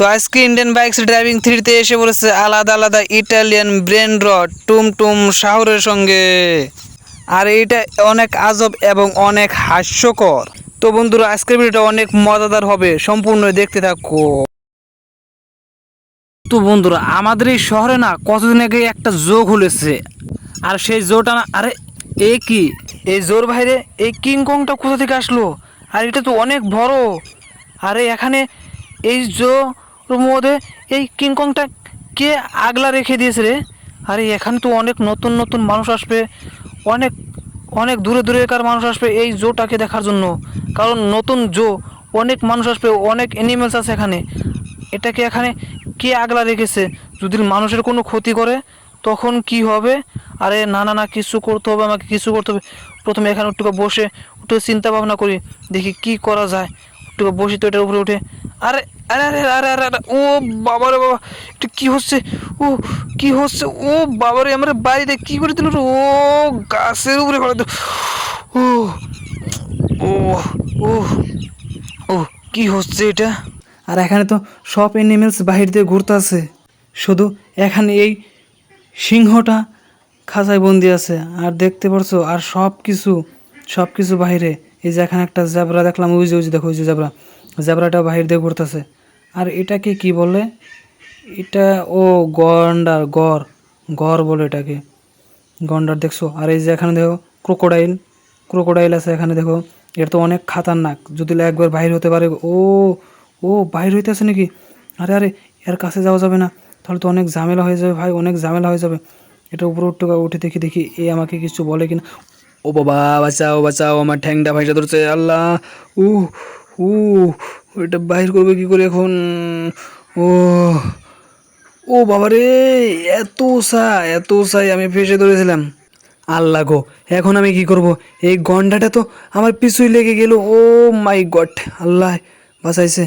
তো আজকে Indian bikes driving থ্রিতে এসে বলেছে, আলাদা আলাদা ইটালিয়ান ব্রেন রড, টুমটুম শাহরের সঙ্গে। আর এটা অনেক আজব এবং অনেক হাস্যকর। তো বন্ধুরা, আজকের ভিডিওটা অনেক মজাদার হবে সম্পূর্ণ দেখতে থাকো। তো বন্ধুরা, আমাদের এই শহরে না কতদিন আগে একটা জোক হলেছে আর সেই জোটা না, আরে, এ কি? এই জোর বাইরে এই কিংকংটা কোথা থেকে আসলো? আর এটা তো অনেক বড়। আরে এখানে এই জোর মধ্যে এই কিংকংটা কে আগলা রেখে দিয়েছে রে? আরে, এখানে তো অনেক নতুন নতুন মানুষ আসবে। অনেক অনেক দূরে দূরেকার মানুষ আসবে এই জোটাকে দেখার জন্য। কারণ নতুন জো, অনেক মানুষ আসবে, অনেক অ্যানিমেলস আছে এখানে। এটাকে এখানে কে আগলা রেখেছে? যদি মানুষের কোনো ক্ষতি করে, তখন কি হবে? আরে, না না না, কিছু করতে হবে, আমাকে কিছু করতে হবে। প্রথমে এখানে একটু বসে, একটু চিন্তা ভাবনা করি, দেখি কি করা যায়। একটু বসি তো এটার উপরে উঠে আরে আরে আরে আরে আরে আরে, ও বাবা রে বাবা, এটা কি হচ্ছে? ও, কি হচ্ছে? ও বাবা রে, আমার বাড়িতে কি করে দিল ও গাছের উপরে ফেলে দিল। ও ও ও ও, কি হচ্ছে এটা? আর এখানে তো সব অ্যানিমেলস বাহির দিয়ে ঘুরতে আছে। শুধু এখানে এই সিংহটা খাঁচায় বন্দি আছে। আর দেখতে পারছ? আর সব কিছু সব কিছু বাহিরে। এই যে এখানে একটা জ্যাবরা দেখলাম, ওই যে ওই যে দেখো, ওই যে জ্যাবরা জ্যাবরাটা বাহির দিয়ে ঘুরতেছে। আর এটাকে কি বলে? এটা ও গন্ডার, গড় গড় বলে এটাকে। গন্ডার দেখছ? আর এই যে এখানে দেখো, ক্রোকোডাইল। ক্রোকোডাইল আছে এখানে দেখো। এটা তো অনেক খাতারনাক। যদি একবার বাইর হতে পারে, ও ও বাইর হইতেছে নাকি? আরে আরে, এর কাছে যাওয়া যাবে না। তাহলে তো অনেক ঝামেলা হয়ে যাবে ভাই, অনেক ঝামেলা হয়ে যাবে। এটা উপরে উঠতে উঠে দেখি দেখি এ আমাকে কিছু বলে কিনা। ও বাবা, বাঁচাও বাঁচাও, আমার ঠ্যাংটা ভাইসা ধরছে, আল্লাহ। উ উ এটা বাইর করবে কি করে এখন? ও ও বাবা রে এত সা এত সাই আমি ফেসে ধরেছিলাম। আল্লাহ গো, এখন আমি কি করব? এই গন্ডাটা তো আমার পিছুই লেগে গেল। ও মাই গড, আল্লাহ বাঁচাইছে।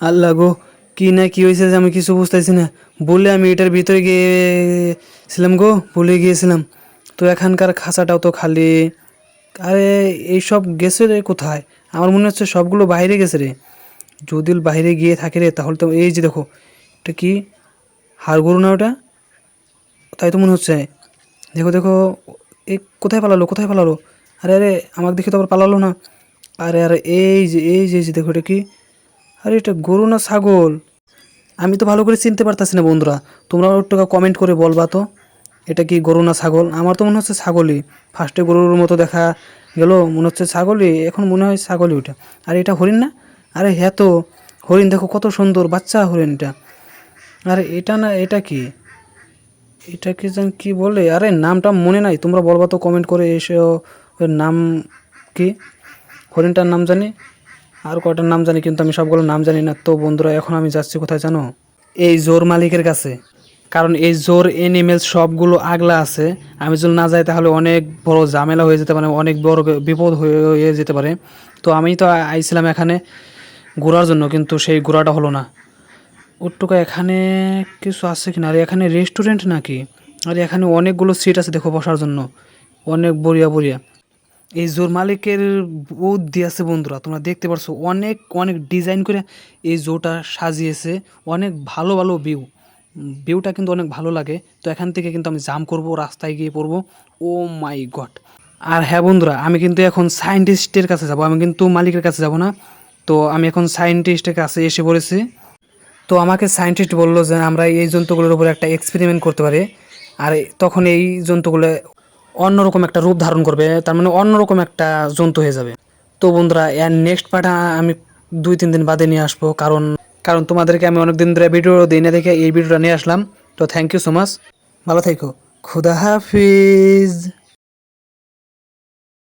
আল্লাহ গো, কি না কি হয়েছে যে আমি কিছু বুঝতেছি না। বলে আমি এটার ভিতরে গিয়েছিলাম গো ভুলে গিয়েছিলাম। তো এখানকার খাঁচাটাও তো খালি। আরে, এইসব গেছে রে কোথায়? আমার মনে হচ্ছে সবগুলো বাইরে গেছে রে। যদি বাইরে গিয়ে থাকে রে, তাহলে তো এই যে দেখো, এটা কি হাড় গরু না ওটা? তাই তো মনে হচ্ছে। দেখো দেখো এই কোথায় পালালো কোথায় পালালো? আরে আরে, আমাকে দেখে তো আবার পালালো না। আরে আরে, এই যে এই যে দেখো এটা কি? আরে, এটা গরু না ছাগল? আমি তো ভালো করে চিনতে পারতাছি না বন্ধুরা। তোমরা একটু কমেন্ট করে বলবা তো। এটা কি গরু না ছাগল? আমার তো মনে হচ্ছে ছাগলই। ফার্স্টে গরুর মতো দেখা গেল, মনে হচ্ছে ছাগলই, এখন মনে হয় ছাগলই ওটা। আর এটা হরিণ না? আরে হ্যাঁ তো, হরিণ দেখো কত সুন্দর, বাচ্চা হরিণ এটা আরে এটা না, এটা কি? এটাকে যেন কী বলে? আরে নামটা মনে নাই, তোমরা বলবা তো কমেন্ট করে এসে নাম কি? হরিণটার নাম জানি? আর কয়টার নাম জানি কিন্তু আমি সবগুলোর নাম জানি না। তো বন্ধুরা, এখন আমি যাচ্ছি কোথায় জানো? এই জোর মালিকের কাছে। কারণ এই জোর এনিমেলস সবগুলো আগলা আছে। আমি যদি না যাই তাহলে অনেক বড় ঝামেলা হয়ে যেতে পারে, অনেক বড় বিপদ হয়ে যেতে পারে। তো আমি তো আইছিলাম এখানে ঘোরার জন্য, কিন্তু সেই ঘোরাটা হলো না। ওটুকু এখানে কিছু আছে কি না আর, এখানে রেস্টুরেন্ট নাকি? আর, এখানে অনেকগুলো সিট আছে দেখো বসার জন্য। অনেক বড়িয়া বড়িয়া। এই জোর মালিকের বুদ্ধি আছে বন্ধুরা, তোমরা দেখতে পারছ। অনেক অনেক ডিজাইন করে এই জোটা সাজিয়েছে। অনেক ভালো ভালো ভিউ ভিউটা কিন্তু অনেক ভালো লাগে। তো এখান থেকে কিন্তু আমি জাম করব, রাস্তায় গিয়ে পড়ব। ও মাই গড। আর হ্যাঁ বন্ধুরা, আমি কিন্তু এখন সায়েন্টিস্টের কাছে যাব। আমি কিন্তু মালিকের কাছে যাব না। তো আমি এখন সায়েন্টিস্টের কাছে এসে পড়েছি। তো আমাকে সায়েন্টিস্ট বলল যে, আমরা এই জন্তুগুলোর উপরে একটা এক্সপেরিমেন্ট করতে পারি। আর তখন এই জন্তুগুলো অন্যরকম একটা রূপ ধারণ করবে। তার মানে অন্যরকম একটা জন্তু হয়ে যাবে। তো বন্ধুরা, এর নেক্সট পার্ট আমি দুই তিন দিন বাদে নিয়ে আসব। কারণ কারণ তোমাদেরকে আমি অনেকদিন ধরে ভিডিও দিই না দেখে এই ভিডিওটা নিয়ে আসলাম। তো থ্যাংক ইউ সো মাচ ভালো থেকো। খুদা হাফিজ।